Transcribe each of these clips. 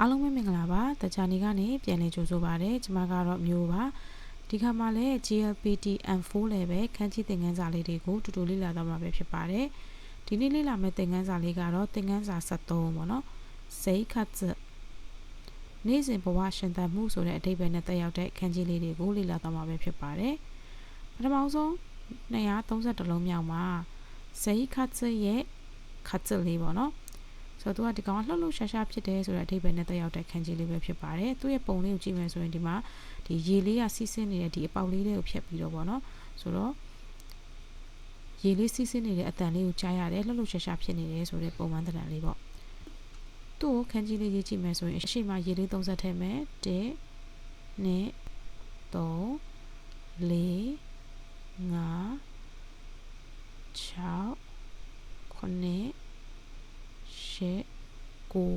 အားလုံးပဲမင်္ဂလာပါတခြားနေကနေပြန်လည်ကြိုဆိုပါရစေကျွန်မကတော့မျိုးပါဒီခါမှလည်း GLPT M4 level ခန်းကြီးသင်ခန်းစာလေးတွေကိုတူတူလေ့လာတော့မှာပဲဖြစ်ပါတယ်ဒီနေ့လေ့လာမယ့်သင်ခန်းစာလေးကတော့သင်ခန်းစာ73ပေါ့နော်စိတ်ခတ်စနေ့စဉ်ဘဝရှင်သန်မှုဆိုတဲ့အဓိပ္ပာယ်နဲ့တက်ရောက်တဲ့ခန်းကြီးလေးတွေကိုလေ့လာတော့မှာပဲဖြစ်ပါတယ်ပထမဆုံး230လုံးမြောက်မှာစိတ်ခတ်စရဲ့ခတ်စလေးပေါ့နော် ဆိုတော့သူကဒီကောင်လှုပ်လှုပ်ရှားရှားဖြစ်တယ်ဆိုတဲ့အဓိပ္ပာယ်နဲ့တက်ရောက်တဲ့ခန်းကြီးလေးပဲဖြစ်ပါတယ်သူ့ရဲ့ပုံလေးကိုကြည့်မယ်ဆိုရင်ဒီမှာဒီရေလေးကစီးဆင်းနေတဲ့ဒီအပေါက်လေးတွေကိုဖြတ်ပြီးတော့ဗောနော်ဆိုတော့ရေလေးစီးဆင်းနေတဲ့အတန်လေးကိုကြားရတယ်လှုပ်လှုပ်ရှားရှားဖြစ်နေတယ်ဆိုတဲ့ပုံမှန်တံလေးပေါ့သူ့ကိုခန်းကြီးလေးရေးကြည့်မယ်ဆိုရင်အရှိမရေလေး30ထည့်မယ်1 2 3 4 5 6 9 ရှစ်ကို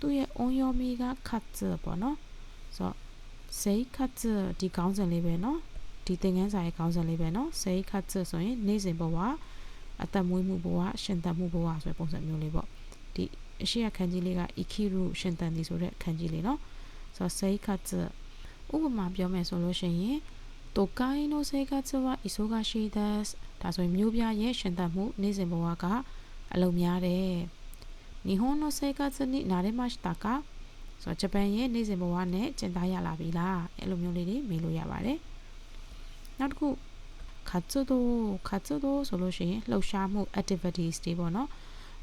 သူ့ရဲ့ on your me က cut ပေါ့နော်ဆိုတော့ say cut ဒီခေါင်းစဉ်လေးပဲနော်ဒီသင်ခန်းစာရဲ့ခေါင်းစဉ်လေးပဲနော် say cut ဆိုရင်နေ့စဉ်ဘဝအသက်မွေးမှုဘဝရှင်သန်မှုဘဝဆိုတဲ့ပုံစံမျိုးလေးပေါ့ဒီအရှိရခန်းကြီးလေးက ikiru ရှင်သန်သည်ဆိုတဲ့ခန်းကြီးလေးနော်ဆိုတော့ say cut ဥပမာပြောမယ်ဆိုလို့ရှိရင်တိုကိုင်းနိုစေကချဝအီဆိုဂါရှိဒက်ဒါဆိုရင်မျိုးပြရဲ့ရှင်သန်မှုနေ့စဉ်ဘဝကအလုံများတယ် နီဟွန်နိုဆေကစနိနာရမတ်တာကာဆိုတော့ဂျပန်ရဲ့နေ့စဉ်ဘဝနဲ့ကျင်သားရလာပြီလားအဲ့လိုမျိုးလေးတွေမေးလို့ရပါတယ်နောက်တစ်ခုခါချိုဒိုခါချိုဒိုဆိုလို့ရှိရင်လှုပ်ရှားမှု activities တွေပေါ့နော်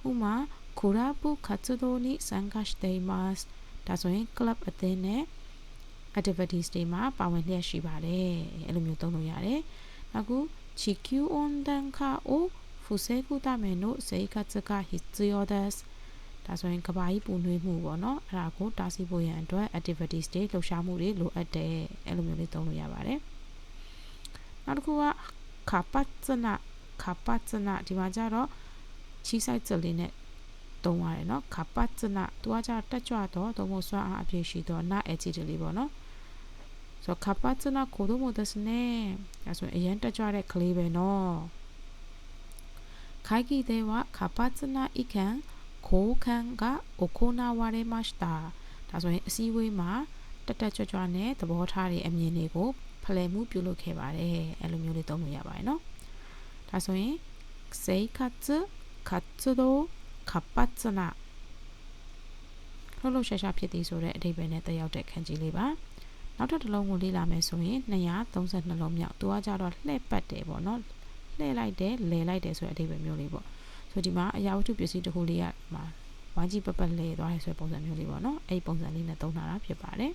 ဥမာကိုရာပုခါချိုဒိုနိဆန်ကရှိတေမတ်ဒါဆိုရင် club အသင်းနဲ့ activities တွေမှာပါဝင်လျက်ရှိပါတယ်အဲ့လိုမျိုးသုံးလို့ရတယ်နောက်ခုချီကျူအွန်ဒန်ခါအိုဖူဆေကူတာမေနိုဆေကတ်စကာဟစ်ဇီယိုဒတ် ဒါဆိုရင်ကဘာကြီးပူနွေးမှုပေါ့နော်အဲ့ဒါကိုတားဆီးဖို့ရန်အတွက် activities တွေလှုပ်ရှားမှုတွေလိုအပ်တယ်အဲ့လိုမျိုးလေးသုံးလို့ရပါတယ်နောက်တစ်ခုကခပတ်စနခပတ်စနဒီမှာကျတော့ချီဆိုင်စလေးနဲ့သုံးရတယ်နော်ခပတ်စနသူကကျတက်ကြွတော့သုံးဖို့စွမ်းအားအပြည့်ရှိတော့နာ adjective လေးပေါ့နော်ဆိုခပတ်စနကိုတို့မဒစနေဒါဆိုရင်အရင်တက်ကြွတဲ့ကလေးပဲနော်ခိုင်ကီတဲ့ဝခပတ်စနဤခံ ခိုခန်းကအိုခိုနာဝါရဲမတ်တာဒါဆိုရင်အစည်းအဝေးမှာတက်တက်ကြွကြွနဲ့သဘောထားတဲ့အမြင်တွေကိုဖလှယ်မှုပြုလုပ်ခဲ့ပါတယ်အဲ့လိုမျိုးလေးသုံးလို့ရပါတယ်เนาะဒါဆိုရင်စေကတ်ဇကတ်ဇဒိုကပတ်ဇနာလှုပ်လှုပ်ရှားရှားဖြစ်သည်ဆိုတဲ့အဓိပ္ပာယ်နဲ့တက်ရောက်တဲ့ခန်းကြီးလေးပါနောက်ထပ်တစ်လုံးကိုလေ့လာမယ်ဆိုရင်232လုံးမြောက်သူကကြတော့လှည့်ပတ်တယ်ပေါ့เนาะလှည့်လိုက်တယ်လဲလိုက်တယ်ဆိုတဲ့အဓိပ္ပာယ်မျိုးလေးပေါ့ ဆိုဒီမှာအရာဝတ္ထုပစ္စည်းတစ်ခုလေးကမှာဝိုင်းကြီးပပတ်လဲသွားရဲဆိုတဲ့ပုံစံမျိုးလေးပေါ့နော်အဲ့ဒီပုံစံလေးနဲ့သုံးထားတာဖြစ်ပါတယ်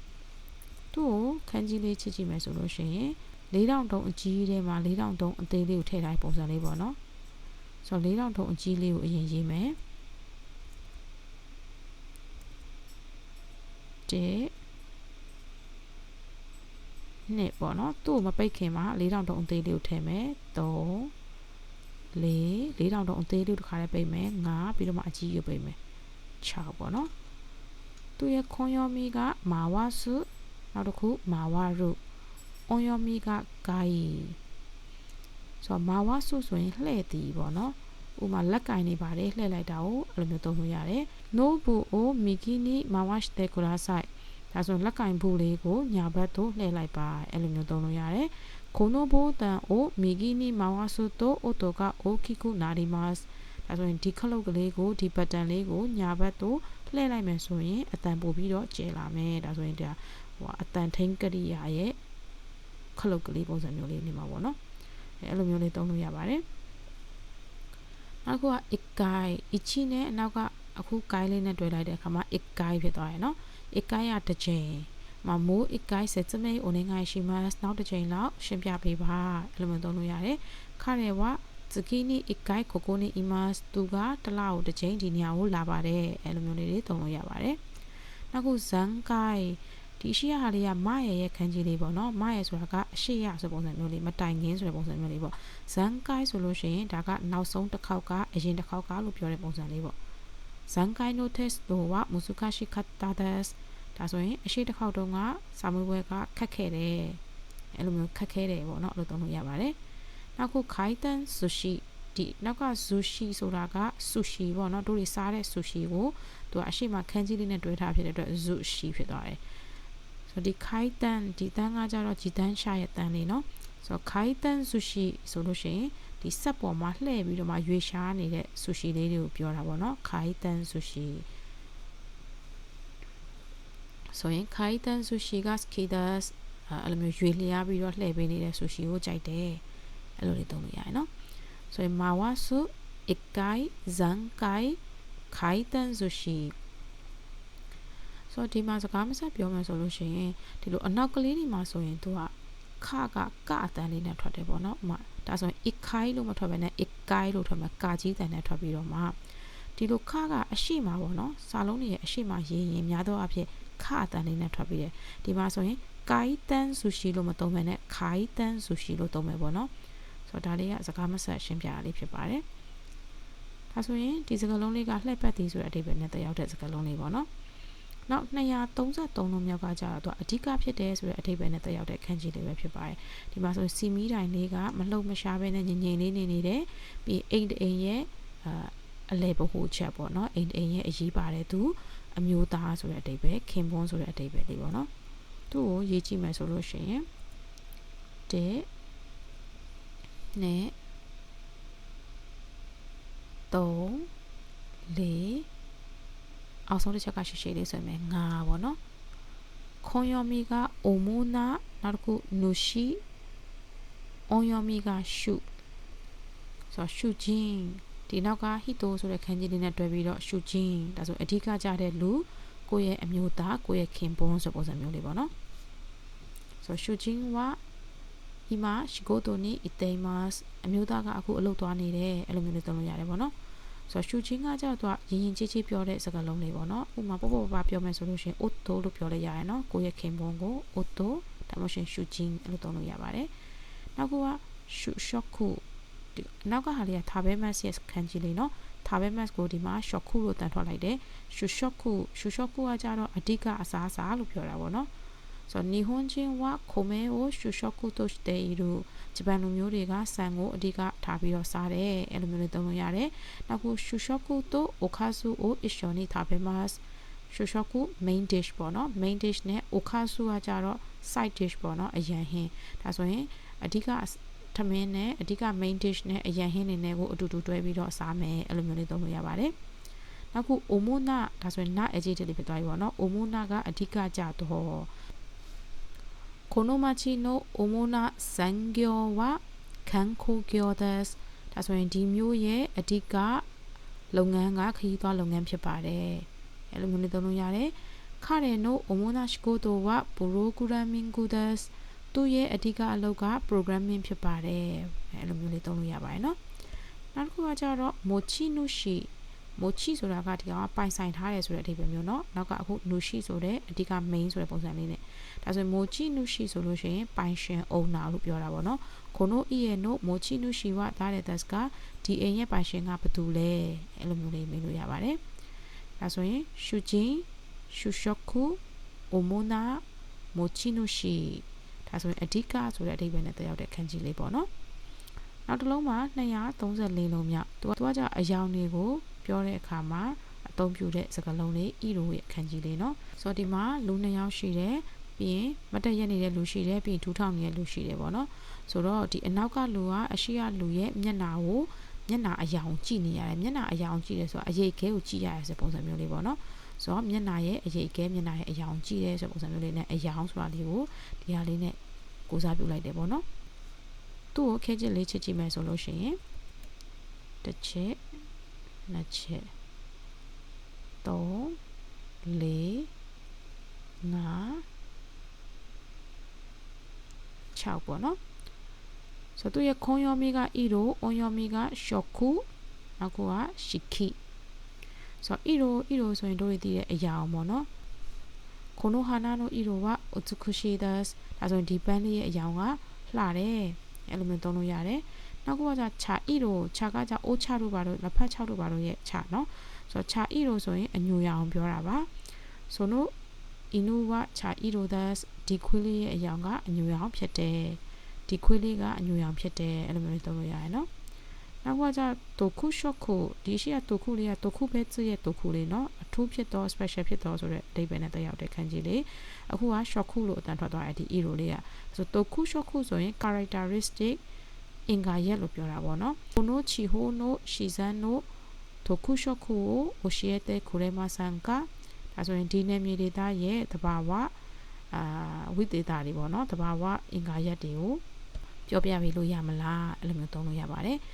သူ့ကိုခန်းကြီးလေးချစ်ကြည့်မယ်ဆိုလို့ရှိရင်4000တုံးအကြီးထဲမှာ4000တုံးအသေးလေးကိုထည့်ထားတဲ့ပုံစံလေးပေါ့နော်ဆိုတော့4000တုံးအကြီးလေးကိုအရင်ရေးမယ်တဲ့နှစ်ပေါ့နော်သူ့ကိုမပိတ်ခင်မှာ4000တုံးအသေးလေးကိုထည့်မယ်3 4 4000တုံးအသေးလေးတစ်ခါလေးပိတ်မယ်5ပြီးတော့မှအကြီးကိုပိတ်မယ်6ပေါ့နော်သူရဲ့ခွန်ယောမီကမာဝစုနောက်တစ်ခုမာဝရုအွန်ယောမီကဂိုင်းဆိုတော့မာဝစုဆိုရင်လှဲ့တီပေါ့နော်ဥမာလက်ကင်နေပါတယ်လှည့်လိုက်တာကိုအဲ့လိုမျိုးသုံးလို့ရတယ်။ no bu o mikini mawash de kurasai ဒါဆိုလက်ကင်ဘူးလေးကိုညာဘက်သို့လှည့်လိုက်ပါအဲ့လိုမျိုးသုံးလို့ရတယ်။ このボタンを右に回すと音が大きくなりますဒါဆိုရင်ဒီခလုတ်ကလေးကိုဒီဘတ်တန်လေးကိုညာဘက်သို့လှည့်လိုက်မယ်ဆိုရင်အတန်ပို့ပြီးတော့ကျဲလာမယ်ဒါဆိုရင်ဒါဟိုအတန်ထိန်ကရိယာရဲ့ခလုတ်ကလေးပုံစံမျိုးလေးနေမှာပေါ့နော်အဲအဲ့လိုမျိုးလေးသုံးလို့ရပါတယ်နောက်တစ်ခုက ikai ichi နဲ့အနောက်ကအခု kai လေးနဲ့တွဲလိုက်တဲ့အခါမှာ ikai ဖြစ်သွားရယ်နော် ikai ကတစ်ချိန် မမိုးအကိုက်စက်စမေအိုနေငိုင်ရှိမတ်နောက်တစ်ချိန်လောက်ရှင်းပြပေးပါအဲ့လိုမျိုးသုံးလို့ရတယ်ခရဲဝဇကီနီအကိုက်ကိုကိုနီအီမတ်သူကတလောက်တစ်ချိန်ဒီနေရာကိုလာပါတယ်အဲ့လိုမျိုးလေးတွေသုံးလို့ရပါတယ်နောက်ခုဇန်ကိုက်ဒီအရှိရဟာလေးကမရရဲ့ခန်းကြီးလေးပေါ့နော်မရဆိုတာကအရှိရဆိုပုံစံမျိုးလေးမတိုင်ခင်ဆိုတဲ့ပုံစံမျိုးလေးပေါ့ဇန်ကိုက်ဆိုလို့ရှိရင်ဒါကနောက်ဆုံးတစ်ခေါက်ကအရင်တစ်ခေါက်ကလို့ပြောတဲ့ပုံစံလေးပေါ့ဇန်ကိုက်နိုတက်စ်လိုဝမူစုကရှိခတ်တာဒက်စ် ဒါဆိုရင်အရှိတစ်ခေါက်တုန်းကစာမွေးပွဲကခတ်ခဲ့တယ်အဲ့လိုမျိုးခတ်ခဲ့တယ်ပေါ့နော်အဲ့လိုသုံးလို့ရပါတယ်နောက်ခုခိုင်တန်ဆူရှိဒီနောက်ကဆူရှိဆိုတာကဆူရှိပေါ့နော်တို့တွေစားတဲ့ဆူရှိကိုသူကအရှိမခန်းကြီးလေးနဲ့တွဲထားဖြစ်တဲ့အတွက်ဆူရှိဖြစ်သွားတယ်ဆိုဒီခိုင်တန်ဒီတန်းကကြတော့ဂျီတန်းရှာရဲ့တန်းလေးနော်ဆိုတော့ခိုင်တန်ဆူရှိဆိုလို့ရှိရင်ဒီဆက်ပေါ်မှာလှည့်ပြီးတော့မှရွေရှားနေတဲ့ဆူရှိလေးတွေကိုပြောတာပေါ့နော်ခိုင်တန်ဆူရှိ ဆိုရင်ခိုင်တန်ဆူရှီကစကီဒတ်အဲ့လိုမျိုးရွေလျားပြီးတော့လှည့်ပေးနေတဲ့ဆူရှီကိုကြိုက်တယ်အဲ့လိုလေးသုံးလို့ရတယ်နော်ဆိုရင်မာဝါဆူအကိုင်ဇန်ကိုင်ခိုင်တန်ဆူရှီဆိုတော့ဒီမှာစကားမဆက်ပြောမှဆိုလို့ရှိရင်ဒီလိုအနောက်ကလေးတွေမှာဆိုရင်သူကခကကအတန်လေးနဲ့ထွက်တယ်ပေါ့နော်ဥမာဒါဆိုရင်အခိုင်လို့မထွက်ဘဲနဲ့အကိုင်လို့ထွက်မှာကာကြီးတန်နဲ့ထွက်ပြီးတော့မှ ဒီလိုခကအရှိမှာပေါ့နော်စာလုံးတွေရဲ့အရှိမှာရေးရင်များသောအားဖြင့်ခအတန်းလေးနဲ့ထွက်ပြီးတယ်ဒီမှာဆိုရင် kai tan sushi လို့မသုံးဘဲနဲ့ kai tan sushi လို့သုံးမယ်ပေါ့နော်ဆိုတော့ဒါလေးကစကားမဆက်ရှင်းပြတာလေးဖြစ်ပါတယ်ဒါဆိုရင်ဒီစကားလုံးလေးကလှည့်ပတ်သည်ဆိုတဲ့အဓိပ္ပာယ်နဲ့တယောက်တဲ့စကားလုံးလေးပေါ့နော်နောက်233လုံးမြောက်ကကြတော့သူအဓိကဖြစ်တယ်ဆိုတဲ့အဓိပ္ပာယ်နဲ့တက်ရောက်တဲ့ခန်းကြီးလေးပဲဖြစ်ပါတယ်ဒီမှာဆိုစီမီတိုင်လေးကမလှုပ်မရှားပဲနဲ့ငြိမ်ငြိမ်လေးနေနေတယ်ပြီးအိမ်တအိမ်ရဲ့ အာအလဲဘဟုချက်ပေါ့နော်အိမ်တအိမ်ရဲ့အရေးပါတယ်သူအမျိုးသားဆိုတဲ့အဓိပ္ပာယ်ခင်ပွန်းဆိုတဲ့အဓိပ္ပာယ်လေးပေါ့နော်သူ့ကိုရေးကြည့်မယ်ဆိုလို့ရှိရင်တဲ့နဲ့3 4အောက်ဆုံးတစ်ချက်ကရှည်ရှည်လေးဆိုရင်ငါပေါ့နော်ခွန်ယောမီကအိုမိုနာနောက်တစ်ခုနူရှိအွန်ယောမီကရှုဆိုတော့ရှုချင်း ဒီနောက်ကဟီတိုဆိုတဲ့ခန်းကြီးလေးနဲ့တွဲပြီးတော့ရှုချင်းဒါဆိုအဓိကကြတဲ့လူကိုယ့်ရဲ့အမျိုးသားကိုယ့်ရဲ့ခင်ပွန်းဆိုပုံစံမျိုးလေးပေါ့နော်ဆိုတော့ရှုချင်းကဒီမှာရှိကိုတိုနီအတေမတ်အမျိုးသားကအခုအလုပ်သွားနေတယ်အဲ့လိုမျိုးလေးသုံးလို့ရတယ်ပေါ့နော်ဆိုတော့ရှူချင်းကကြောက်တော့ရင်ရင်ကြီးကြီးပြောတဲ့စကားလုံးလေးပေါ့နော်ဥပမာပေါ့ပေါ့ပါပြောမယ်ဆိုလို့ရှိရင် auto လို့ပြောလိုက်ရတယ်နော်ကိုယ့်ရဲ့ခင်ပွန်းကို auto ဒါမှမဟုတ်ရှူချင်းအဲ့လိုသုံးလို့ရပါတယ်နောက်ကရှူ shock ခု ဒီနောက်ကဟာလေးက Tabemas ရဲ့ခန်းကြီးလေးနော် Tabemas ကိုဒီမှာ short ခုလို့တန်ထွက်လိုက်တယ် short short ခု short short ခုကကြတော့အဓိကအစားအစာလို့ပြောတာပေါ့နော်ဆိုတော့日本人は米を主食としているဂျပန်လူမျိုးတွေကဆန်ကိုအဓိကထားပြီးတော့စားတယ်အဲ့လိုမျိုးလေးသုံးလို့ရတယ်နောက်ခု主食とおかずを一緒に食べますရှူရှော့ကူ main dish ပေါ့နော် main dish နဲ့ okazu ကကြတော့ side dish ပေါ့နော်အရန်ဟင်းဒါဆိုရင်အဓိက ထမင်းနဲ့အဓိက main dish နဲ့အရန်ဟင်းနေနဲ့ကိုအတူတူတွဲပြီးတော့စားမယ်အဲ့လိုမျိုးလေးသုံးလို့ရပါတယ်နောက်ခုအိုမိုနာဒါဆိုရင်နာ adjective လေးဖြစ်သွားပြီပေါ့နော်အိုမိုနာကအဓိကကြတော့この町の主な産業は観光業です。ဒါဆိုရင်ဒီမျိုးရဲ့အဓိကလုပ်ငန်းကခရီးသွားလုပ်ငန်းဖြစ်ပါတယ်။အဲလိုမျိုးလေးသုံးလို့ရတယ်။ခရဲနိုအိုမိုနာရှိကိုတိုဝါပရိုဂရမ်မင်းဂူဒက်စ် သူ့ရဲ့အဓိကအလုပ်က programming ဖြစ်ပါတယ်အဲ့လိုမျိုးလေးသုံးလို့ရပါတယ်နော်နောက်တစ်ခုကကြတော့ mochi nushi mochi ဆိုတာကဒီကောင်ကပိုင်ဆိုင်ထားတယ်ဆိုတဲ့အဓိပ္ပာယ်မျိုးเนาะနောက်ကအခု nushi ဆိုတဲ့အဓိက main ဆိုတဲ့ပုံစံလေးနဲ့ဒါဆိုရင် mochi nushi ဆိုလို့ရှိရင်ပိုင်ရှင်အုံနာလို့ပြောတာပေါ့เนาะခုနိုအီရဲ့ no mochi nushi wa ဒါတဲ့ that's ကဒီအိမ်ရဲ့ပိုင်ရှင်ကဘယ်သူလဲအဲ့လိုမျိုးလေးမေးလို့ရပါတယ်ဒါဆိုရင် shujin shushoku omona mochi nushi ဒါဆိုရင်အဓိကဆိုတဲ့အဓိပ္ပာယ်နဲ့တက်ရောက်တဲ့ခန်းကြီးလေးပေါ့နော်နောက်တစ်လုံးမှာ234လုံးမြောက်သူကသူကကြအယောင်တွေကိုပြောတဲ့အခါမှာအသုံးပြုတဲ့စကားလုံးလေးဤလိုရဲ့ခန်းကြီးလေးနော်ဆိုတော့ဒီမှာလူနှစ်ယောက်ရှိတယ်ပြီးရင်မတက်ရက်နေတဲ့လူရှိတယ်ပြီးရင်ထူထောင်နေတဲ့လူရှိတယ်ပေါ့နော်ဆိုတော့ဒီအနောက်ကလူကအရှိရလူရဲ့မျက်နာကိုမျက်နာအယောင်ကြည့်နေရတယ်မျက်နာအယောင်ကြည့်တယ်ဆိုတာအရေးခဲကိုကြည့်ရတယ်ဆိုပုံစံမျိုးလေးပေါ့နော် ဆိုတော့မျက်နှာရဲ့အရေးခဲမျက်နှာရဲ့အယောင်ကြည့်တယ်ဆိုပုံစံမျိုးလေးနဲ့အယောင်ဆိုတာလေးကိုဒီဟာလေးနဲ့ကိုစားပြုလိုက်တယ်ပေါ့နော်သူ့ကိုခဲချစ်လေးချစ်ကြည့်မယ်ဆိုလို့ရှိရင်တစ်ချက်နှစ်ချက်3 4 5 6ပေါ့နော်ဆိုတော့သူရဲ့ခွန်ယောမီကအီရိုအွန်ယောမီကရှော့ခုနောက်ကရှီခိ ဆိုတော့ iro iro ဆိုရင်တို့တွေသိတဲ့အရာအောင်ပေါ့နော်ခုနိုဟာနာနို iro က otsukushi das ဒါဆိုရင်ဒီပန်းလေးရဲ့အရာကလှတယ်အဲ့လိုမျိုးသုံးလို့ရတယ်ောက်ကကြချာအီရိုချာကကြအိုးချတို့ပါတို့လက်ဖက်6တို့ပါတို့ရဲ့ချာเนาะဆိုတော့ချာအီရိုဆိုရင်အညိုရအောင်ပြောတာပါဆိုတော့အီနိုကချာအီရိုဒတ်ဒီခွေးလေးရဲ့အယောင်ကအညိုရအောင်ဖြစ်တယ်ဒီခွေးလေးကအညိုရအောင်ဖြစ်တယ်အဲ့လိုမျိုးသုံးလို့ရတယ်เนาะ နောက်ကကျတော့ doku shot ကိုဒီရှိက doku လေးက doku ပဲကြည့်ရဲ့ doku လေးเนาะအထူးဖြစ်တော့ special ဖြစ်တော့ဆိုတော့အဓိပ္ပာယ်နဲ့တက်ရောက်တဲ့ခန်းကြီးလေးအခုက shot ခုလို့အတန်ထွက်သွားတဲ့ဒီ hero လေးကဆို doku shot ခုဆိုရင် characteristic အင်္ဂါရက်လို့ပြောတာပေါ့နော်။ Kono Chihono Shizano Tokushoku ကို Oshiete Kurema-san ကဒါဆိုရင်ဒီနယ်မြေဒေသရဲ့သဘာဝအာဝိသေသတွေပေါ့နော်။သဘာဝအင်္ဂါရက်တွေကိုပြောပြပေးလို့ရမလားအဲ့လိုမျိုးသုံးလို့ရပါတယ်။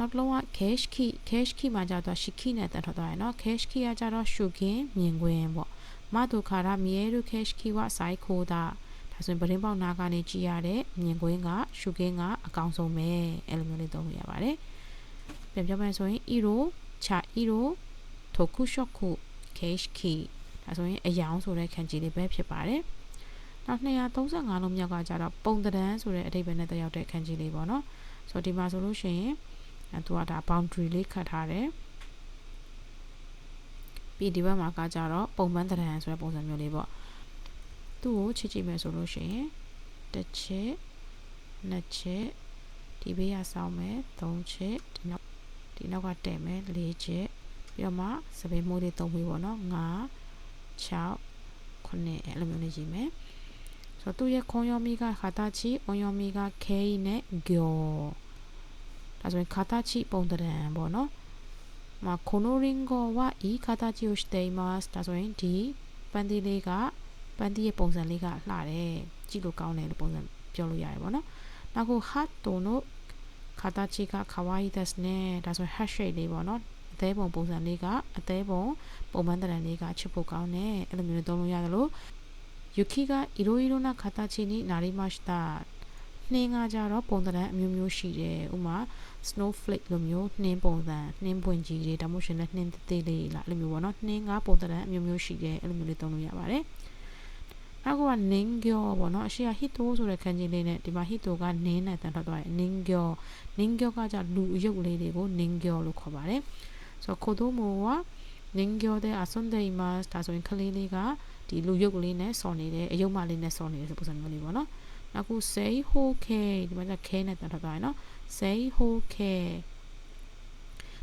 နောက်တစ်လုံးက cache key cache key မှာကြတော့ shiki နဲ့တက်ထွက်သွားရယ်เนาะ cache key ကကြတော့ shugin မြင်ကွင်းပေါ့မတုခါရမြဲရု cache key ကစိုက်ခိုးတာဒါဆိုရင်ပရင်းပေါက်နာကနေကြည့်ရတဲ့မြင်ကွင်းက shugin ကအကောင်ဆုံးပဲအဲ့လိုမျိုးလေးသုံးလို့ရပါတယ်ပြန်ပြောမယ်ဆိုရင် iro cha iro toku shoku cache key ဒါဆိုရင်အယောင်ဆိုတဲ့ခံကြီးလေးပဲဖြစ်ပါတယ်နောက်235လုံးမြောက်ကကြတော့ပုံတံဆိုတဲ့အဓိပ္ပာယ်နဲ့တက်ရောက်တဲ့ခံကြီးလေးပေါ့နော်ဆိုတော့ဒီမှာဆိုလို့ရှိရင် အဲသူကဒါ boundary လေးခတ်ထားတယ်ပြီးဒီဘက်မှာကကြတော့ပုံမှန်တရံဆိုတဲ့ပုံစံမျိုးလေးပေါ့သူ့ကိုချစ်ကြည့်မယ်ဆိုလို့ရှိရင်တစ်ချက်နှစ်ချက်ဒီဘေးကစောင်းမယ်သုံးချက်ဒီနောက်ဒီနောက်ကတည်မယ်လေးချက်ပြီးတော့မှစပင်းမိုးလေးသုံးပြီးပေါ့နော်5 6 9အဲ့လိုမျိုးလေးရေးမယ်ဆိုတော့သူ့ရဲ့ခွန်ယောမီကခါတာချီအွန်ယောမီကခဲဤနဲ့ဂျော် ဒါဆိုရင် katachi ပုံသဏ္ဍာန်ပေါ့နော်။မှာ kono ringo wa i katachi o shite imasu ဒါဆိုရင်ဒီပန်းသီးလေးကပန်းသီးရဲ့ပုံစံလေးကလှတယ်။ကြည့်လို့ကောင်းတယ်လို့ပုံစံပြောလို့ရတယ်ပေါ့နော်။နောက်ကို hatto no katachi ga kawaii desu ne ဒါဆိုရင် hash shape လေးပေါ့နော်။သေးပုံပုံစံလေးကအသေးပုံပုံမှန်တရံလေးကချစ်ဖို့ကောင်းတယ်အဲ့လိုမျိုးသုံးလို့ရတယ်လို့ Yuki က Iro Iro na Katachi ni Narimashita နှင်းကကြတော့ပုံတရံအမျိုးမျိုးရှိတယ်ဥမာ snowflake လိုမျိုးနှင်းပုံစံနှင်းပွင့်ကြီးတွေဒါမှမဟုတ်ရှင်လည်းနှင်းသေးသေးလေးလားအဲ့လိုမျိုးပေါ့နော်နှင်းကပုံသဏ္ဍာန်အမျိုးမျိုးရှိတယ်အဲ့လိုမျိုးလေးသုံးလို့ရပါတယ်နောက်ကနင်းကျော်ပေါ့နော်အရှိကဟစ်တိုဆိုတဲ့ခန်းကြီးလေးနဲ့ဒီမှာဟစ်တိုကနင်းနဲ့တန်ထွက်သွားတယ်နင်းကျော်နင်းကျော်ကကြလူအယုတ်လေးတွေကိုနင်းကျော်လို့ခေါ်ပါတယ်ဆိုတော့ခိုတိုမိုကနင်းကျော်တဲ့အစွန်ဒေးမတ်ဒါဆိုရင်ကလေးလေးကဒီလူယုတ်ကလေးနဲ့ဆော်နေတယ်အယုတ်မလေးနဲ့ဆော်နေတယ်ဆိုပုံစံမျိုးလေးပေါ့နော်နောက်ခု say okay ဒီမှာကျ k နဲ့တန်ထွက်သွားရနော် say okay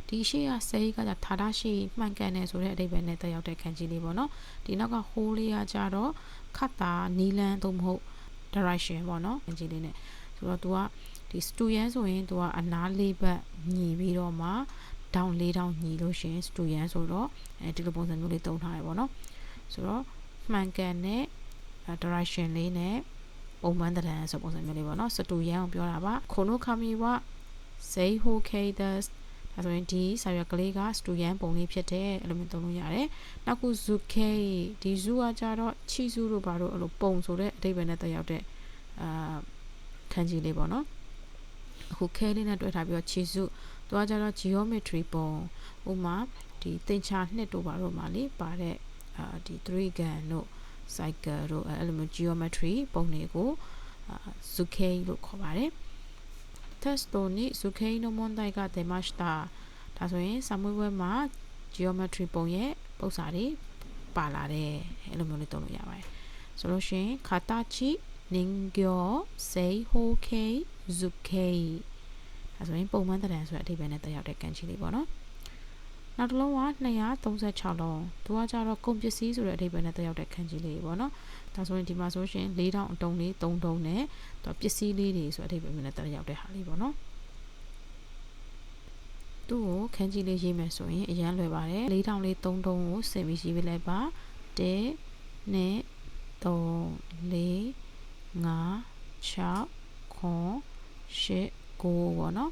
ဒီရှိက say ကကြထာတာရှိမှန်ကန်တယ်ဆိုတဲ့အဓိပ္ပာယ်နဲ့တက်ရောက်တဲ့ခံကြီးလေးပေါ့နော်ဒီနောက်က whole လေးကကြတော့ခတ်တာနီလန်သို့မဟုတ် direction ပေါ့နော်ခံကြီးလေးနဲ့ဆိုတော့ तू ကဒီ student ဆိုရင် तू ကအနားလေးဘက်ညီပြီးတော့မှ down လေး down ညီလို့ရှင် student ဆိုတော့အဲဒီလိုပုံစံမျိုးလေးသုံးထားရပေါ့နော်ဆိုတော့မှန်ကန်တဲ့ direction လေးနဲ့ ပုံမှန်တရံဆိုပုံစံမျိုးလေးပေါ့နော်စတူရန်ကိုပြောတာပါခုနိုခမီဝဇေဟိုကေဒတ်ဒါဆိုရင်ဒီစာရွက်ကလေးကစတူရန်ပုံလေးဖြစ်တယ်အဲ့လိုမျိုးသုံးလို့ရတယ်နောက်ခုဇူကေဒီဇူကကြတော့ချီဇူတို့ဘာလို့အဲ့လိုပုံဆိုတဲ့အဓိပ္ပာယ်နဲ့တက်ရောက်တဲ့အာခန်းကြီးလေးပေါ့နော်အခုခဲလေးနဲ့တွဲထားပြီးတော့ချီဇူသူကကြတော့ geometry ပုံဥမာဒီတင်ချာနှစ်တို့ဘာလို့မှလေပါတဲ့အာဒီ3 gun တို့ cycle တို့အဲ့လိုမျိုး geometry ပုံတွေကို zukei လို့ခေါ်ပါတယ် testo နိ zukei no mondai ga demashita ဒါဆိုရင်စာမွေးပွဲမှာ geometry ပုံရဲ့ပုံစံတွေပါလာတယ်အဲ့လိုမျိုးလေးသုံးလို့ရပါတယ်ဆိုလို့ရှိရင် katachi ningyo seihokei zukei ဒါဆိုရင်ပုံမှန်တရံဆိုတဲ့အဓိပ္ပာယ်နဲ့တက်ရောက်တဲ့ကန်ချီလေးပေါ့နော် နောက်တစ်လုံးက236လုံးသူကကြတော့ကုန်ပစ္စည်းဆိုတဲ့အဓိပ္ပာယ်နဲ့တက်ရောက်တဲ့ခန်းကြီးလေးပေါ့နော်ဒါဆိုရင်ဒီမှာဆိုရှင်4000အတုံးလေး3တုံးနဲ့သူပစ္စည်းလေးတွေဆိုတဲ့အဓိပ္ပာယ်နဲ့တက်ရောက်တဲ့ဟာလေးပေါ့နော်သူ့ကိုခန်းကြီးလေးရေးမယ်ဆိုရင်အရန်လွယ်ပါတယ်4000လေး3တုံးကိုစင်ပြီးရေးပေးလိုက်ပါ1 2 3 4 5 6 9 8 9ပေါ့နော်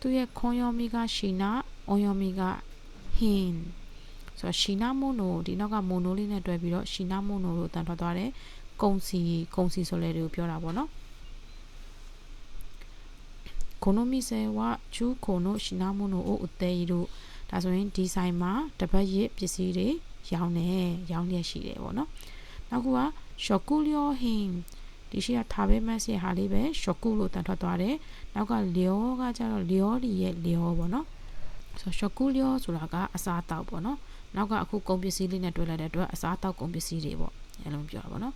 သူရဲ့ခွန်ယောမီကရှိနာ အွန်ယောမီက hin ဆိုတော့ရှီနာမိုနိုဒီနောက်ကမိုနိုလေးနဲ့တွဲပြီးတော့ရှီနာမိုနိုလို့အတန်ထွက်သွားတယ်ကုံစီကုံစီဆိုလဲတွေကိုပြောတာပေါ့နော်ကိုနိုမီဆယ်ဝချူကိုနိုရှီနာမိုနိုအိုအသေးတို့ဒါဆိုရင်ဒီဆိုင်မှာတပတ်ရစ်ပစ္စည်းတွေရောင်းနေရောင်းရရှိတယ်ပေါ့နော်နောက်ကရှော့ကူလျောဟင်ဒီရှိကထားပေးမက်ဆီဟာလေးပဲရှော့ကူလို့တန်ထွက်သွားတယ်နောက်ကလျောကကျတော့လျောဒီရဲ့လျောပေါ့နော် ဆိုရှော့ကူလျောဆိုတာကအစားတောက်ပေါ့နော်နောက်ကအခုကုန်ပစ္စည်းလေးနဲ့တွဲလိုက်တဲ့အတွက်အစားတောက်ကုန်ပစ္စည်းတွေပေါ့အဲလိုပြောတာပေါ့နော်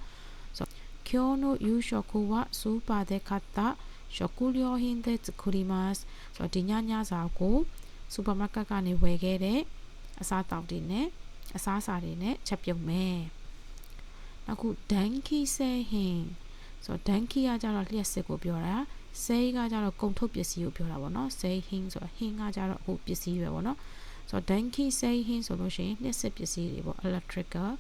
ဆို今日の夕食はスーパーで買った ရှောကူလျောဟင်းတဲ့ခူရီမတ်ဆိုတော့ဒီညညစာကိုစူပါမားကတ်ကနေဝယ်ခဲ့တဲ့အစားတောက်တွေနဲ့အစားအစာတွေနဲ့ချက်ပြုတ်မယ်နောက်ခုဒန်ကီဆဲဟင်းဆိုတော့ဒန်ကီကကြတော့လျှက်စစ်ကိုပြောတာ ဆဲကကြတော့ကုန်ထုတ်ပစ္စည်းကိုပြောတာပေါ့နော်ဆဲဟင်းဆိုတော့ဟင်းကကြတော့အခုပစ္စည်းပဲပေါ့နော်ဆိုတော့ Danki say ဟင်းဆိုလို့ရှိရင်နှစ်စစ်ပစ္စည်းတွေပေါ့ electrical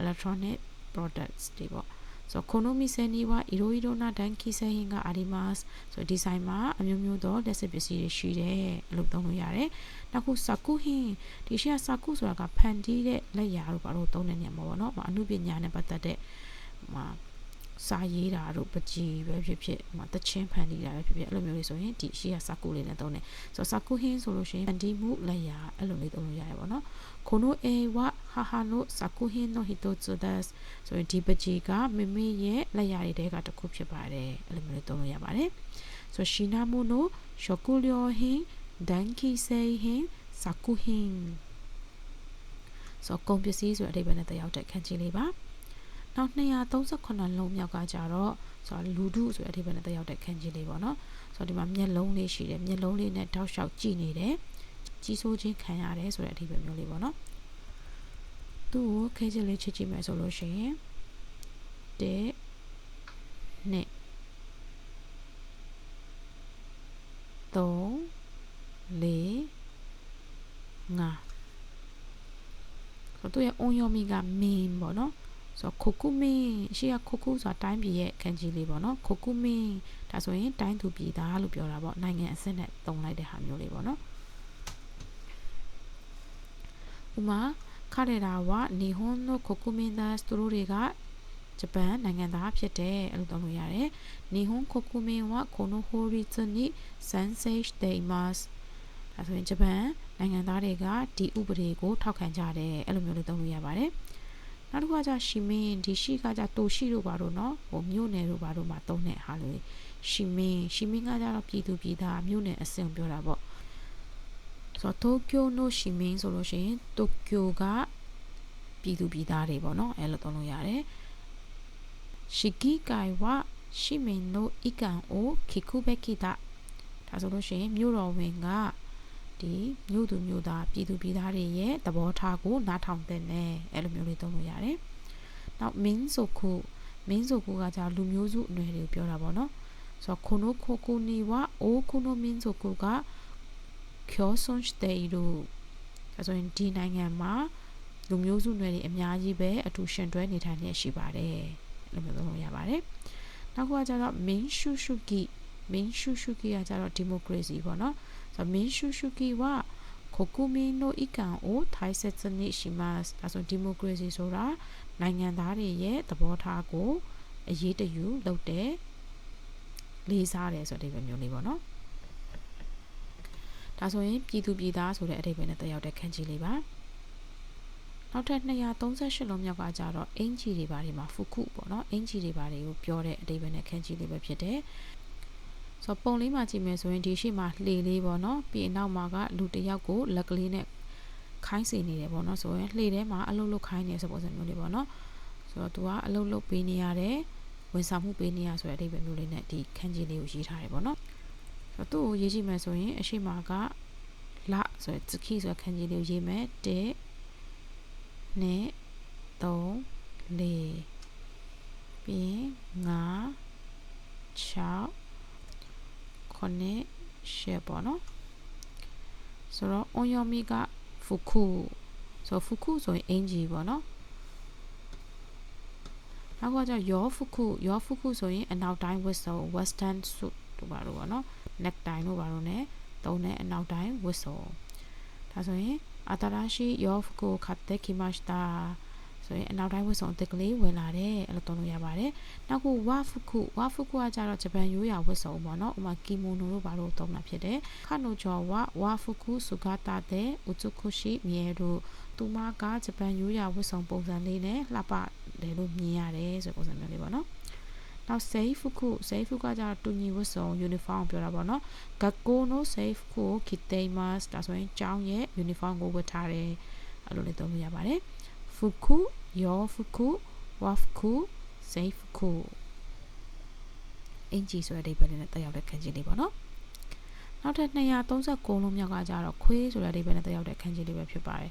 electronic products တွေပေါ့ဆိုကိုနိုမီဆယ်နီဝါအီရိုအီရိုနာဒန်ကီဆယ်ဟင်ကအာဒီမတ်ဆိုဒီဇိုင်းမှာအမျိုးမျိုးသောလက်စစ်ပစ္စည်းတွေရှိတယ်အလုပ်သုံးလို့ရတယ်။နောက်ခုဆာကူဟင်ဒီရှိကဆာကူဆိုတာကဖန်တီးတဲ့လက်ရာတို့ဘာလို့သုံးတဲ့နေရာမှာပေါ့နော်။အမှုပညာနဲ့ပတ်သက်တဲ့ဟို စာရေးတာတို့ပကြီးပဲဖြစ်ဖြစ်ဟိုတချင်းဖန်တီးတာပဲဖြစ်ဖြစ်အဲ့လိုမျိုးလေးဆိုရင်ဒီရှိရစကုလေးနဲ့သုံးတယ်ဆိုတော့စကုဟင်းဆိုလို့ရှိရင်ဖန်တီးမှုလက်ရာအဲ့လိုလေးသုံးလို့ရတယ်ပေါ့နော်ကိုနိုအေဝဟာဟာနိုစကုဟင်းနိုဟီတိုဇိုဒတ်ဆိုရင်ဒီပကြီးကမိမိရဲ့လက်ရာတွေတဲကတစ်ခုဖြစ်ပါတယ်အဲ့လိုမျိုးလေးသုံးလို့ရပါတယ်ဆိုရှီနာမိုနိုရှောကူလျောဟင်းဒန်ကီဆေဟင်းစကုဟင်းဆိုကုန်ပစ္စည်းဆိုတဲ့အဓိပ္ပာယ်နဲ့တယောက်တဲ့ခန်းကြီးလေးပါ နောက်238လုံးမြောက်ကကြတော့ဆိုတော့လူဒုဆိုတဲ့အဓိပ္ပာယ်နဲ့တက်ရောက်တဲ့ခန်းကြီးလေးပေါ့နော်ဆိုတော့ဒီမှာမျက်လုံးလေးရှိတယ်မျက်လုံးလေးနဲ့တောက်လျှောက်ကြည့်နေတယ်ကြီးစိုးခြင်းခံရတယ်ဆိုတဲ့အဓိပ္ပာယ်မျိုးလေးပေါ့နော်သူ့ကိုခဲချက်လေးချစ်ကြည့်မယ်ဆိုလို့ရှိရင်တဲ့နှစ်3 4 5ဆိုတော့သူ့ရဲ့ on your me က main ပေါ့နော် ဆိုတော့ခိုကူမင်းရှေ့ကခိုကူဆိုတာတိုင်းပြည်ရဲ့ခန်းကြီးလေးပေါ့နော်ခိုကူမင်းဒါဆိုရင်တိုင်းသူပြည်သားလို့ပြောတာပေါ့နိုင်ငံအဆင့်နဲ့တုံလိုက်တဲ့ဟာမျိုးလေးပေါ့နော်ဥမာခရရာဝနီဟွန်နိုခိုကူမင်းသားသူတို့တွေကဂျပန်နိုင်ငံသားဖြစ်တယ်အဲ့လိုသုံးလို့ရတယ်။နီဟွန်ခိုကူမင်းဝကိုနိုဟိုရီဇနီဆန်ဆေ့ဒေမတ်ဒါဆိုရင်ဂျပန်နိုင်ငံသားတွေကဒီဥပဒေကိုထောက်ခံကြတယ်အဲ့လိုမျိုးလေးသုံးလို့ရပါတယ်။ နောက်တစ်ခုကကြရှီမင်းဒီရှီကကြတိုရှိတို့ပါတို့နော်ဟိုမြို့နယ်တို့ပါတို့မှာသုံးတဲ့ဟာလို့ရှီမင်းရှီမင်းကကြတော့ပြည်သူပြည်သားမြို့နယ်အဆင့်ပြောတာပေါ့ဆိုတော့ Tokyo no Shimin ဆိုလို့ရှိရင် Tokyo ကပြည်သူပြည်သားတွေပေါ့နော်အဲ့လိုသုံးလို့ရတယ် Shikikai wa Shimin no Ikan o Kikubeki da ဒါဆိုလို့ရှိရင်မြို့တော်ဝင်က ဒီမြို့သူမြို့သားပြည်သူပြည်သားတွေရဲ့သဘောထားကိုနားထောင်တဲ့နဲ့အဲ့လိုမျိုးလေးသုံးလို့ရတယ်။နောက်မင်းဆိုခုမင်းဆိုခုကじゃလူမျိုးစုအနွယ်တွေကိုပြောတာပေါ့နော်။ဆိုတော့ခုနိုခိုကူနီဝအိုခုနိုမင်းဆိုခုကကျော်ဆွန်စတေရူအဲဆိုရင်ဒီနိုင်ငံမှာလူမျိုးစုနွယ်တွေအများကြီးပဲအထူးရှင်တွဲနေထိုင်နေရှိပါတယ်။အဲ့လိုမျိုးသုံးလို့ရပါတယ်။နောက်ကကြတော့မင်းရှုရှုကီမင်းရှုရှုကီကကြတော့ဒီမိုကရေစီပေါ့နော်။ ဆိုမင်းရှုရှုကီဝ国民の意見を大切にしますဒါဆိုဒီမိုကရေစီဆိုတာနိုင်ငံသားတွေရဲ့သဘောထားကိုအရေးတယူလုပ်တဲ့လေးစားတယ်ဆိုတဲ့အဓိပ္ပာယ်မျိုးလေးပေါ့နော်ဒါဆိုရင်ပြည်သူပြည်သားဆိုတဲ့အဓိပ္ပာယ်နဲ့တက်ရောက်တဲ့ခန်းကြီးလေးပါနောက်ထပ်238လုံးမြောက်ကကြတော့အင်ဂျီတွေဘာတွေမှာဖူခုပေါ့နော်အင်ဂျီတွေဘာတွေကိုပြောတဲ့အဓိပ္ပာယ်နဲ့ခန်းကြီးလေးပဲဖြစ်တယ် ဆိုတော့ပုံလေးမှာကြည့်မယ်ဆိုရင်ဒီရှိမှာလှေလေးပေါ့နော်ပြီးအနောက်မှာကလူတစ်ယောက်ကိုလက်ကလေးနဲ့ခိုင်းစီနေတယ်ပေါ့နော်ဆိုရင်လှေထဲမှာအလုတ်လုတ်ခိုင်းနေဆိုပုံစံမျိုးလေးပေါ့နော်ဆိုတော့သူကအလုတ်လုတ်ပေးနေရတယ်ဝန်ဆောင်မှုပေးနေရဆိုတဲ့အဓိပ္ပာယ်မျိုးလေးနဲ့ဒီခန်းကြီးလေးကိုရေးထားတယ်ပေါ့နော်ဆိုတော့သူ့ကိုရေးကြည့်မယ်ဆိုရင်အရှိမကလဆိုရယ်ဇခိဆိုရယ်ခန်းကြီးလေးကိုရေးမယ်1 2 3 4ပြီး5 6 9 share ပေါ့နော်ဆိုတော့ onyomi က fuku ဆို fuku ဆိုရင်အင်ဂျီပေါ့နော်နောက်ကကျရောဖုခုရောဖုခုဆိုရင်အနောက်တိုင်းဝတ်စုံ western suit တို့ပါလို့ပေါ့နော် neck tie တို့ပါလို့ ਨੇ သုံးတဲ့အနောက်တိုင်းဝတ်စုံဒါဆိုရင်အတရာရှိရောဖုခုခတ်တဲ့ခိမရှတာ ဆိုရင်အနောက်တိုင်းဝတ်စုံအသစ်ကလေးဝင်လာတယ်အဲ့လိုသုံးလို့ရပါတယ်နောက်ခု wafuku wafuku ကကြတော့ဂျပန်ရိုးရာဝတ်စုံပေါ့နော်ဥမာကီမိုနိုတို့ဘာလို့သုံးတာဖြစ်တယ်ခနိုဂျောဝ wafuku sugata de utsukushi mieru သူမကဂျပန်ရိုးရာဝတ်စုံပုံစံလေးနဲ့လှပတယ်လို့မြင်ရတယ်ဆိုပုံစံမျိုးလေးပေါ့နော်နောက်ဆေးဖုခုဆေးဖုကကျတော့တူညီဝတ်စုံ uniform ပြောတာပေါ့နော်ဂက်ကိုနိုဆေးဖုကို kitaimas ဒါဆိုရင်ကျောင်းရဲ့ uniform ကိုဝတ်ထားတယ်အဲ့လိုလေးသုံးလို့ရပါတယ်ဖုခု yofuku wafku seifuku အင်ဂျီဆိုတဲ့အဓိပ္ပာယ်နဲ့တက်ရောက်တဲ့ခန်းကြီးလေးပေါ့နော်နောက်ထပ်239လုံးမြောက်ကကြတော့ခွေးဆိုတဲ့အဓိပ္ပာယ်နဲ့တက်ရောက်တဲ့ခန်းကြီးလေးပဲဖြစ်ပါတယ်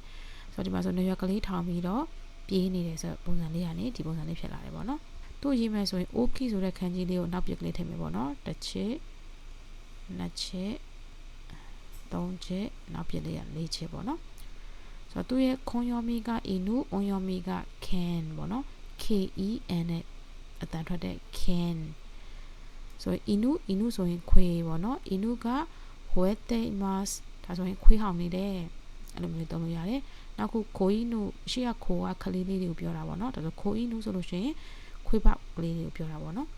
ဆိုတော့ဒီမှာဆိုနရွက်ကလေးထောင်ပြီးတော့ပြေးနေတယ်ဆိုပုံစံလေးကနေဒီပုံစံလေးဖြစ်လာတယ်ပေါ့နော်သူ့ရေးမယ်ဆိုရင် okay ဆိုတဲ့ခန်းကြီးလေးကိုနောက်ပြက်ကလေးထည့်မယ်ပေါ့နော်တစ်ချက်နှစ်ချက်သုံးချက်နောက်ပြက်လေးကလေးချက်ပေါ့နော် ဆိုတော့သူ့ရဲ့ခွန်ယောမီက inu အွန်ယောမီက can ပေါ့နော် k e n နဲ့အတန်ထွက်တဲ့ can ဆိုရင် inu inu ဆိုရင်ခွေပေါ့နော် inu က huete mas ဒါဆိုရင်ခွေးဟောင်နေတယ်အဲ့လိုမျိုးသုံးလို့ရတယ်နောက်ခုခိုအီနုရှေ့ကခိုကခလေးလေးတွေကိုပြောတာပေါ့နော်ဒါဆိုခိုအီနုဆိုလို့ရှိရင်ခွေးပေါက်ကလေးတွေကိုပြောတာပေါ့နော်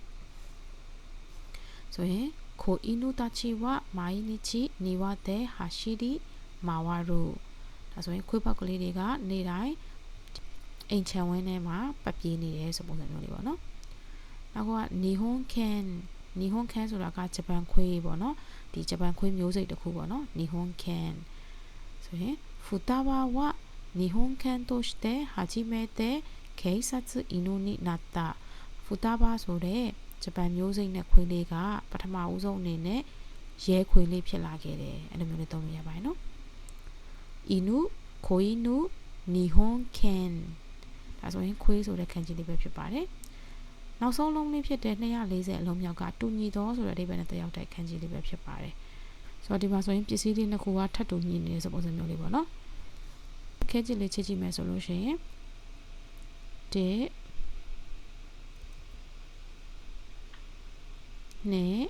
ဆိုရင်ခိုအီနုတာချီဝမိုင်းနီချီနီဝတဲ့ဟာရှိဒီမာဝရု ဒါဆိုရင်ခွေးပေါက်ကလေးတွေကနေတိုင်းအိမ်ချံဝင်းထဲမှာပတ်ပြေးနေတယ်ဆိုပုံစံမျိုးလေးပေါ့နော်နောက်ကနီဟွန်ကန်နီဟွန်ကန်ဆိုတာကဂျပန်ခွေးပေါ့နော်ဒီဂျပန်ခွေးမျိုးစိတ်တစ်ခုပေါ့နော်နီဟွန်ကန်ဆိုရင်フタバは日本犬として初めて警察犬になったフタバဆိုတဲ့ဂျပန်မျိုးစိတ်နဲ့ခွေးလေးကပထမဦးဆုံးအနေနဲ့ရဲခွေးလေးဖြစ်လာခဲ့တယ်အဲ့လိုမျိုးလေးသုံးလို့ရပါတယ်နော် inu koinu nihon ken ဒါဆိုရင်ခွေးဆိုတဲ့ခန်းကြီးလေးပဲဖြစ်ပါတယ်နောက်ဆုံးလုံးလေးဖြစ်တဲ့240အလုံးမြောက်ကတူညီသောဆိုတဲ့အဓိပ္ပာယ်နဲ့တက်ရောက်တဲ့ခန်းကြီးလေးပဲဖြစ်ပါတယ်ဆိုတော့ဒီမှာဆိုရင်ပစ္စည်းလေးနှစ်ခုကထပ်တူညီနေတဲ့ပုံစံမျိုးလေးပေါ့နော်ခဲကြည့်လေးချစ်ကြည့်မယ်ဆိုလို့ရှိရင်1နှစ်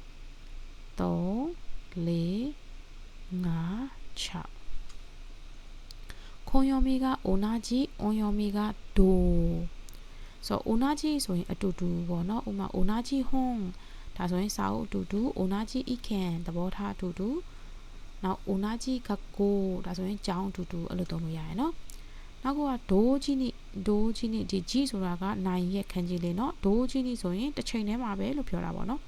3 4 5 6 ခွန်ယောမီကအိုနာဂျီအွန်ယောမီကဒိုဆိုအိုနာဂျီဆိုရင်အတူတူပေါ့နော်ဥမာအိုနာဂျီဟွန်ဒါဆိုရင်စာအုပ်အတူတူအိုနာဂျီအီကန်သဘောထားအတူတူနောက်အိုနာဂျီကကိုဒါဆိုရင်ကြောင်းအတူတူအဲ့လိုသုံးလို့ရတယ်နော်နောက်ကဒိုဂျီနီဒိုဂျီနီဒီဂျီဆိုတာကနိုင်ရဲ့ခန်းကြီးလေးနော်ဒိုဂျီနီဆိုရင်တစ်ချိန်တည်းမှာပဲလို့ပြောတာပေါ့နော်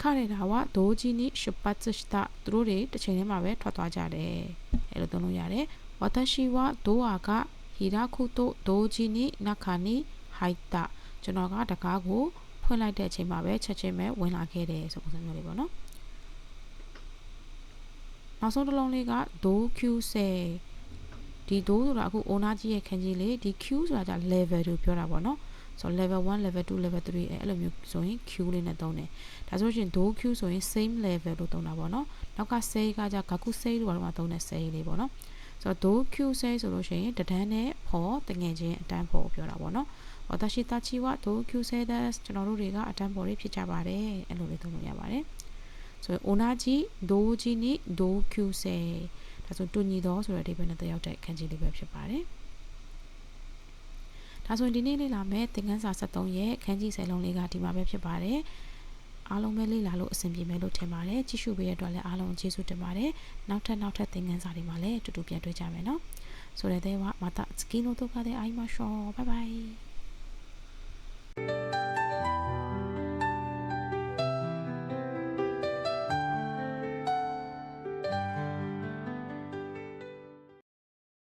ခါရတာကဒိုးကြီးနိရှပတ်စတာသူတို့တွေတစ်ချိန်တည်းမှာပဲထွက်သွားကြတယ်အဲ့လိုသုံးလို့ရတယ်ဝါတရှိဝဒိုအာကဟီရာခုတိုဒိုးကြီးနိနခါနိဟိုက်တာကျွန်တော်ကတကားကိုဖွင့်လိုက်တဲ့အချိန်မှာပဲချက်ချင်းပဲဝင်လာခဲ့တယ်ဆိုပုံစံမျိုးလေးပေါ့နော်နောက်ဆုံးတစ်လုံးလေးကဒိုး Q ဆယ်ဒီဒိုးဆိုတာအခု owner ကြီးရဲ့ခန်းကြီးလေးဒီ Q ဆိုတာじゃ level လို့ပြောတာပေါ့နော်ဆိုတော့ level 1 level 2 level 3အဲ့လိုမျိုးဆိုရင် Q လေးနဲ့သုံးတယ် ဒါဆိုရင်ဒိုး Q ဆိုရင် same level လို့သုံးတာပေါ့နော်နောက်ကဆယ်ကじゃ gaku ဆယ်လို့ဘာလို့မှသုံးတဲ့ဆယ်လေးပေါ့နော်ဆိုတော့ဒိုး Q ဆယ်ဆိုလို့ရှိရင်တဒန်းနဲ့ဖော်တငယ်ချင်းအတန်းဖော်ပြောတာပေါ့နော်私たちは同級生ですကျွန်တော်တို့တွေကအတန်းပေါ်လေးဖြစ်ကြပါတယ်အဲ့လိုလေးသုံးလို့ရပါတယ်ဆိုရင်同じ同時に同級生ဒါဆိုတူညီသောဆိုတဲ့အဓိပ္ပာယ်နဲ့တက်ရောက်တဲ့ခန်းကြီးလေးပဲဖြစ်ပါတယ်ဒါဆိုရင်ဒီနေ့လေ့လာမယ့်သင်ခန်းစာ73ရဲ့ခန်းကြီး10လုံးလေးကဒီမှာပဲဖြစ်ပါတယ် အားလုံးပဲလေ့လာလို့အဆင်ပြေမယ်လို့ထင်ပါတယ်ကြည့်ရှုပေးရတဲ့အတွက်လည်းအားလုံးကျေးဇူးတင်ပါတယ်နောက်ထပ်နောက်ထပ်သင်ခန်းစာတွေမှာလည်းအတူတူပြန်တွေ့ကြမယ်နော်ဆိုတဲ့တဲ့ဝါမတာစကီနိုတိုကတဲ့အိုင်မရှောဘိုင်ဘိုင်